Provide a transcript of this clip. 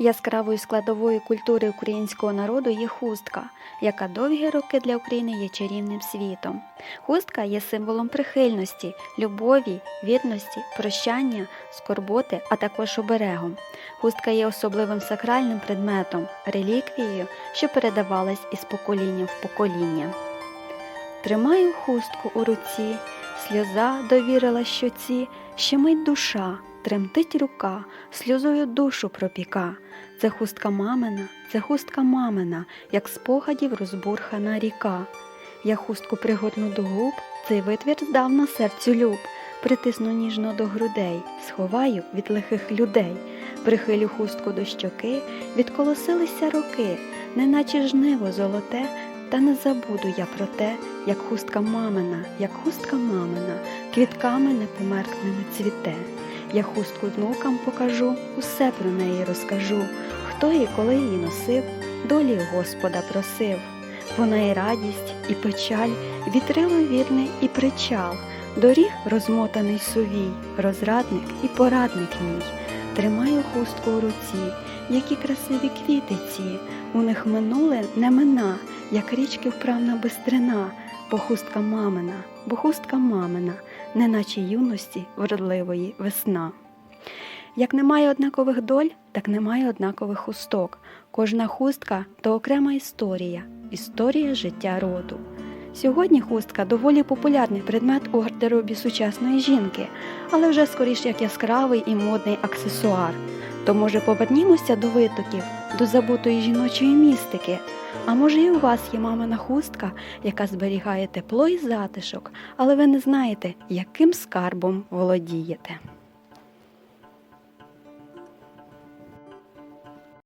Яскравою складовою культури українського народу є хустка, яка довгі роки для України є чарівним світом. Хустка є символом прихильності, любові, вірності, прощання, скорботи, а також оберегом. Хустка є особливим сакральним предметом, реліквією, що передавалась із покоління в покоління. Тримаю хустку у руці, сльоза довірила щоці, щемить душа, тремтить рука, сльозою душу пропіка. Це хустка мамина, це хустка мамина, як спогадів розбурхана ріка. Я хустку пригорну до губ, цей витвір здав на серцю люб, притисну ніжно до грудей, сховаю від лихих людей, прихилю хустку до щоки, відколосилися роки, неначе жниво золоте, та не забуду я про те, як хустка мамина, як хустка мамина, квітками непомеркними цвіте. Я хустку внукам покажу, усе про неї розкажу, хто і коли її носив, долі Господа просив. Вона і радість, і печаль, вітрило вірне і причал, доріг розмотаний сувій, розрадник і порадник мій. Тримаю хустку у руці, які красиві квіти ці, у них минуле не мина, як річки вправна бистрина, бо хустка мамина, бо хустка мамина, неначе юності вродливої весна. Як немає однакових доль, так немає однакових хусток. Кожна хустка то окрема історія, історія життя роду. Сьогодні хустка доволі популярний предмет у гардеробі сучасної жінки, але вже скоріш як яскравий і модний аксесуар. То може повернімося до витоків, до забутої жіночої містики. А може і у вас є мамина хустка, яка зберігає тепло і затишок, але ви не знаєте, яким скарбом володієте.